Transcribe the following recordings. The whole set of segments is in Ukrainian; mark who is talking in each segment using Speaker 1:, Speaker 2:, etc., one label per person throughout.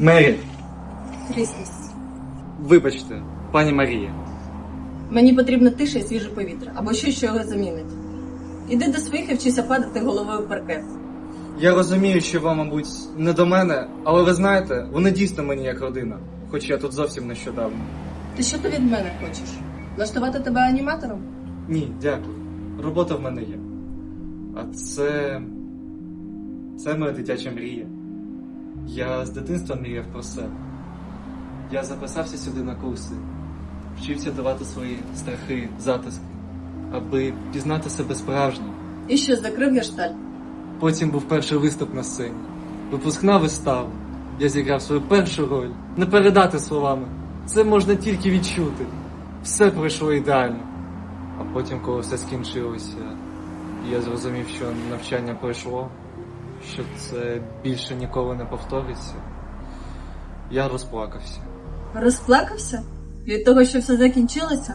Speaker 1: Мері,
Speaker 2: Різність.
Speaker 1: вибачте, пані Марія.
Speaker 2: Мені потрібна тиша і свіже повітря, або щось, що його замінить. Іди до своїх і вчися падати головою в паркет.
Speaker 1: Я розумію, що вам, мабуть, не до мене, але ви знаєте, вони дійсно мені як родина, хоч я тут зовсім нещодавно.
Speaker 2: Ти що ти від мене хочеш? Влаштувати тебе аніматором?
Speaker 1: Ні, дякую. Робота в мене є. А це. Це моя дитяча мрія. Я з дитинства мріяв про себе. Я записався сюди на курси, вчився давати свої страхи, затиски, аби пізнати себе справжнім.
Speaker 2: І що, закрив гештальт?
Speaker 1: Потім був перший виступ на сцені. Випускна вистава. Я зіграв свою першу роль. Не передати словами. Це можна тільки відчути. Все пройшло ідеально. А потім, коли все скінчилося, я зрозумів, що навчання пройшло, що це більше ніколи не повториться. Я розплакався.
Speaker 2: Розплакався? Від того, що все закінчилося?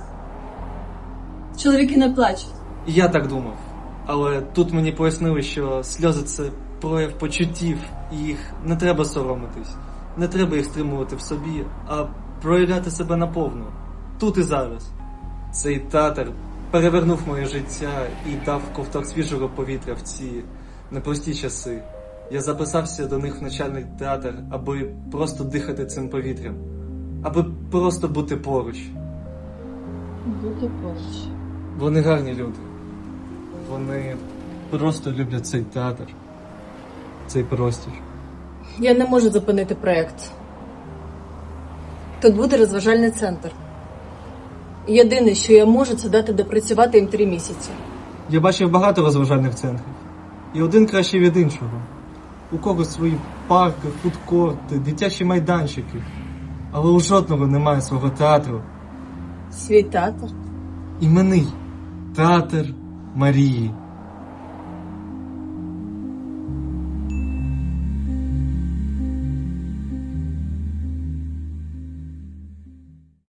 Speaker 2: Чоловіки не плачуть.
Speaker 1: Я так думав. Але тут мені пояснили, що сльози це прояв почуттів, і їх не треба соромитись, не треба їх стримувати в собі, а проявляти себе наповну, тут і зараз. Цей театр перевернув моє життя і дав ковток свіжого повітря в ці непрості часи. Я записався до них в начальний театр, аби просто дихати цим повітрям, аби просто бути поруч.
Speaker 2: Бути поруч.
Speaker 1: Вони гарні люди. Вони просто люблять цей театр, цей простір.
Speaker 2: Я не можу зупинити проєкт. Тут буде розважальний центр. Єдине, що я можу, це дати допрацювати їм три місяці.
Speaker 1: Я бачив багато розважальних центрів, і один кращий від іншого. У когось свої парки, фудкорти, дитячі майданчики. Але у жодного немає свого театру.
Speaker 2: Свій театр.
Speaker 1: Іменний театр Марії.